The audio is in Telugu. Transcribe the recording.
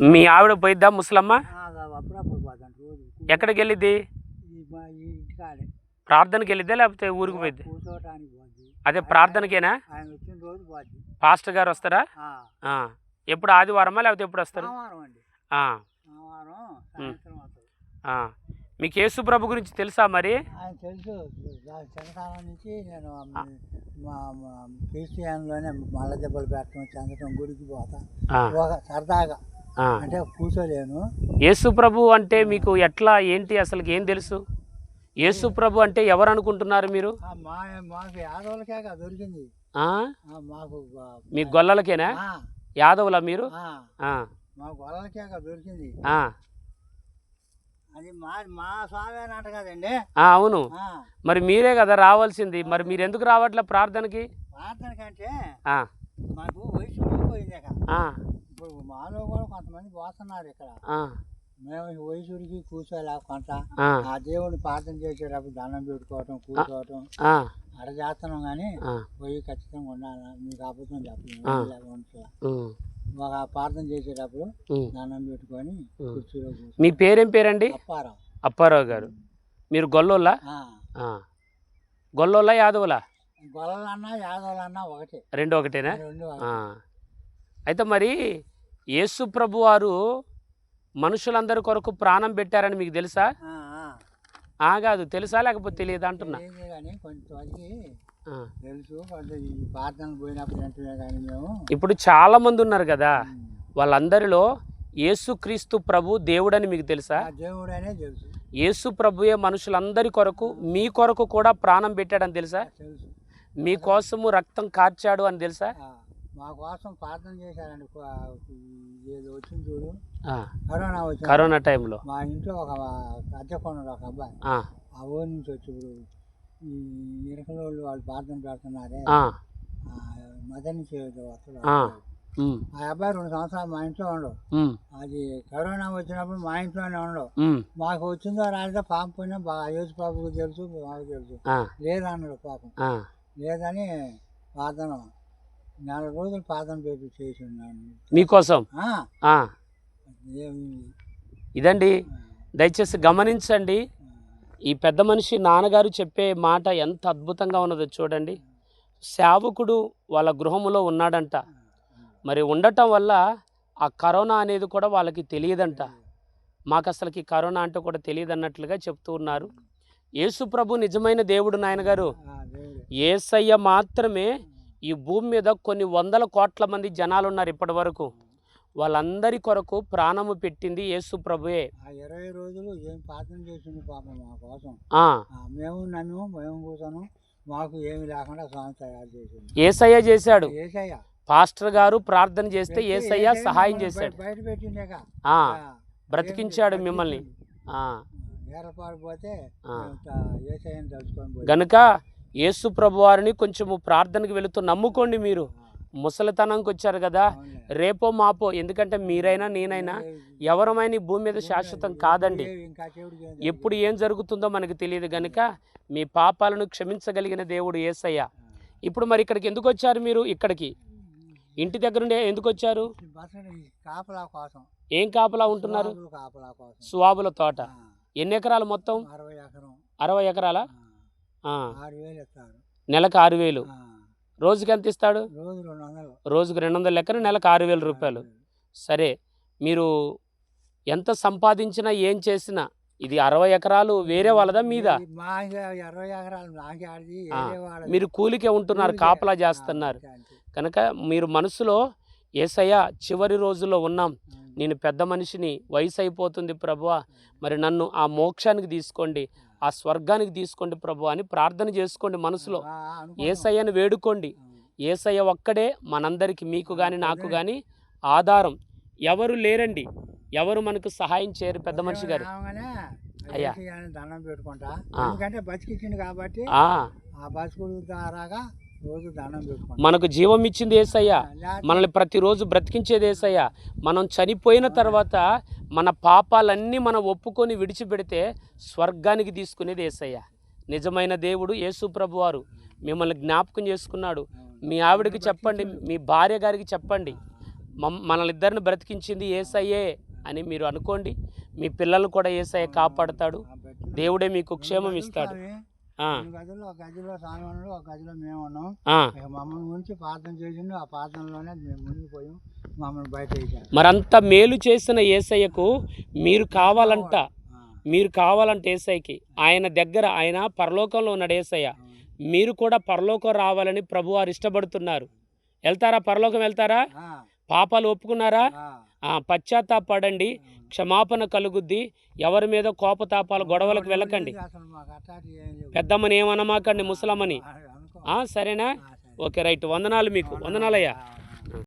మీ ఆవిడ పోయిద్దా ముసలమ్మ? ఎక్కడికి వెళ్ళిద్ది ప్రార్థనకి వెళ్ళిద్దా లేకపోతే ఊరికి పోయిద్ది? అదే ప్రార్థనకేనా? పాస్టర్ గారు వస్తారా. ఎప్పుడు ఆదివారమా లేకపోతే ఎప్పుడు వస్తారు. మీకు యేసు ప్రభు గురించి తెలుసా మరి? తెలుసు. చిన్నకాలం నుంచి నేను క్రిస్టియన్లోనే దెబ్బలు పెట్టడం చెందటం గుడికి పోతా. సరదాగా. అంటే కూర్చోలేను. యేసు ప్రభు అంటే మీకు ఎట్లా ఏంటి అసలు ఏం తెలుసు? యేసు ప్రభు అంటే ఎవరు అనుకుంటున్నారు మీరు? మాకు యాదవులకే కదా దొరికింది. మాకు మీ గొల్లలకేనా? యాదవులా మీరు? మా గొల్లలకే కదా దొరికింది. అది మా మా స్వామి అంట కదండి. అవును. మరి మీరే కదా రావాల్సింది. మరి మీరు ఎందుకు రావట్లే ప్రార్థనకి? ఆ, మాకు వయసు ఇప్పుడు మాలో కూడా కొంతమంది పోతున్నారు ఇక్కడ. మేము వయసుడికి కూర్చోలేకుండా ఆ, ఆ దేవుడిని ప్రార్థన చేసేటప్పుడు దండం పెట్టుకోవటం కూర్చోవటం అక్కడ చేస్తున్నాం కానీ పోయి ఖచ్చితంగా ఉండాలి? మీకు అబద్ధం. చెప్పలేదు ఒక ప్రార్థన చేసేటప్పుడు. దండం పెట్టుకొని. కుర్చీలో కూర్చో. మీ పేరేం పేరండి? అప్పారావు. అప్పారావు గారు. మీరు గొల్లోలా. గొల్లోలా యాదవులా? గొల్లలన్నా యాదవులన్నా ఒకటే. రెండు ఒకటేనా? రెండు. అయితే మరి యేసు ప్రభు వారు మనుషులందరి కొరకు ప్రాణం పెట్టారని మీకు తెలుసా? కాదు తెలుసా లేకపోతే తెలియదు అంటున్నా? ఇప్పుడు చాలా మంది ఉన్నారు కదా వాళ్ళందరిలో యేసుక్రీస్తు ప్రభు దేవుడని మీకు తెలుసా? దేవుడనే తెలుసు. యేసు ప్రభుయే మనుషులందరి కొరకు మీ కొరకు కూడా ప్రాణం పెట్టాడని తెలుసా? తెలుసు. మీకోసము రక్తం కార్చాడు అని తెలుసా? మా కోసం ప్రార్థన చేశారండి. ఏదో వచ్చింది చూడు. కరోనా వచ్చింది కరోనా టైంలో. మా ఇంట్లో ఒక అద్దె కొన్నాడు ఒక అబ్బాయి. ఆ, ఊరి నుంచి వచ్చి ఇప్పుడు ఈ ఇరకల వాళ్ళు వాళ్ళు ప్రార్థన పెడుతున్నారే. చేదు వస్తాడు ఆ. అబ్బాయి రెండు సంవత్సరాలు మా ఇంట్లో ఉండవు అది కరోనా వచ్చినప్పుడు మా ఇంట్లోనే ఉండవు మాకు వచ్చిందో రాలేదో పాపం పోయినా బాగా యోజు పాపకు తెలుసు మాకు తెలుసు. లేదన్నాడు పాపం. లేదని ప్రార్థన. నెల రోజులు ప్రార్థన పెట్టి చేసి ఉన్నాను మీకోసం ఇదండి దయచేసి గమనించండి ఈ పెద్ద మనిషి నాన్నగారు చెప్పే మాట ఎంత అద్భుతంగా ఉన్నదో చూడండి. సేవకుడు వాళ్ళ గృహములో ఉన్నాడంట. మరి ఉండటం వల్ల ఆ కరోనా అనేది కూడా వాళ్ళకి తెలియదంట. మాకు అసలుకి కరోనా అంటే కూడా తెలియదు అన్నట్లుగా చెప్తూ ఉన్నారు. యేసు ప్రభు నిజమైన దేవుడు నాయనగారు. ఏసయ్య మాత్రమే ఈ భూమి మీద కొన్ని వందల కోట్ల మంది జనాలు ఉన్నారు ఇప్పటి వరకు వాళ్ళందరి కొరకు ప్రాణము పెట్టింది యేసు ప్రభువే. ఆ ఇరవై రోజులు ఏం ప్రార్థన చేసింది పాపం మా కోసం. మేము నన్ను మేము కూర్చొని మాకు ఏమి లేకుండా స్వామి తయారు చేసింది. ఏసయ్య చేశాడు. ఏసయ్య. పాస్టర్ గారు ప్రార్థన చేస్తే ఏసయ్య సహాయం చేశాడు. బయట పెట్టిండేక. ఆ, బ్రతికించాడు మిమ్మల్ని. ఆ, ఏరపాడిపోతే ఆ. ఏసయ్యని తలుచుకొని గనుక యేసు ప్రభు వారిని కొంచెము ప్రార్థనకు వెళుతూ నమ్ముకోండి మీరు. ముసలితనంకి వచ్చారు కదా. రేపో మాపో ఎందుకంటే మీరైనా నేనైనా ఎవరమైనా భూమి మీద శాశ్వతం కాదండి. ఎప్పుడు ఏం జరుగుతుందో మనకు తెలియదు గనుక మీ పాపాలను క్షమించగలిగిన దేవుడు ఏసయ్య. ఇప్పుడు మరి ఇక్కడికి ఎందుకు వచ్చారు మీరు? ఇక్కడికి. ఇంటి దగ్గర నుండి ఎందుకు వచ్చారు? ఏం కాపలా ఉంటున్నారు? సువాబులు తోట. ఎన్ని ఎకరాలు మొత్తం? అరవై ఎకరం. అరవై ఎకరాల? ఆరు వేలు ఇస్తారు. నెలకు ఆరు వేలు. రోజుకి ఎంత ఇస్తాడు? రోజుకి రెండు వందల లెక్కన నెలకు ఆరు వేల రూపాయలు. సరే మీరు ఎంత సంపాదించినా ఏం చేసినా ఇది అరవై ఎకరాలు వేరే వాళ్ళదా మీద. మీరు కూలికే ఉంటున్నారు. కాపలా చేస్తున్నారు. కనుక మీరు మనసులో ఏసయ్య చివరి రోజుల్లో ఉన్నాం. నేను పెద్ద మనిషిని వయసు అయిపోతుంది ప్రభువా. మరి నన్ను ఆ మోక్షానికి తీసుకోండి ఆ స్వర్గానికి తీసుకోండి ప్రభు అని ప్రార్థన చేసుకోండి మనసులో. ఏసయ్యను వేడుకోండి. ఏసయ్య ఒక్కడే మనందరికి మీకు కానీ నాకు కానీ ఆధారం. ఎవరు లేరండి. ఎవరు మనకు సహాయం చేయరు పెద్ద మనిషి గారు. అయ్యా. దండం పెట్టుకుంటా. ఎందుకంటే బతికిచ్చింది కాబట్టి ఆ, ఆ మనకు జీవం ఇచ్చింది ఏసయ్య. మనల్ని ప్రతిరోజు బ్రతికించేది ఏసయ్య. మనం చనిపోయిన తర్వాత మన పాపాలన్నీ మనం ఒప్పుకొని విడిచిపెడితే స్వర్గానికి తీసుకునేది ఏసయ్య. నిజమైన దేవుడు యేసు ప్రభు వారు మిమ్మల్ని జ్ఞాపకం చేసుకున్నాడు. మీ ఆవిడకి చెప్పండి. మీ భార్య గారికి చెప్పండి. ఇద్దరిని బ్రతికించింది ఏసయ్యే అని మీరు అనుకోండి. మీ పిల్లల్ని కూడా ఏసయ్య కాపాడుతాడు. దేవుడే మీకు క్షేమం ఇస్తాడు. గదులు ఒక గదిలో ఉన్నాడు ఒక గదిలో మేము ఉన్నాం. ఇక మమ్మల్ని గురించి ప్రార్థన చేసిండు. ఆ ప్రార్థనలోనే మేము మునిగిపోయాం మమ్మల్ని బయట మరంత మేలు చేసిన ఏసయ్యకు మీరు కావాలంట. మీరు కావాలంటే ఏసయ్యకి. ఆయన దగ్గర ఆయన పరలోకంలో ఉన్నాడు ఏసయ్య. మీరు కూడా పరలోకం రావాలని ప్రభు వారు ఇష్టపడుతున్నారు. వెళ్తారా? పరలోకం వెళ్తారా? పాపాలు ఒప్పుకున్నారా? పశ్చాత్తాపడండి క్షమాపణ కలుగుద్ది. ఎవరి మీద కోపతాపాలు గొడవలకు వెళ్ళకండి. పెద్దమ్మని ఏమనమాకండి ముసలమ్మని? సరేనా. Okay right. వందనాలు మీకు. వందనాలయ్యా.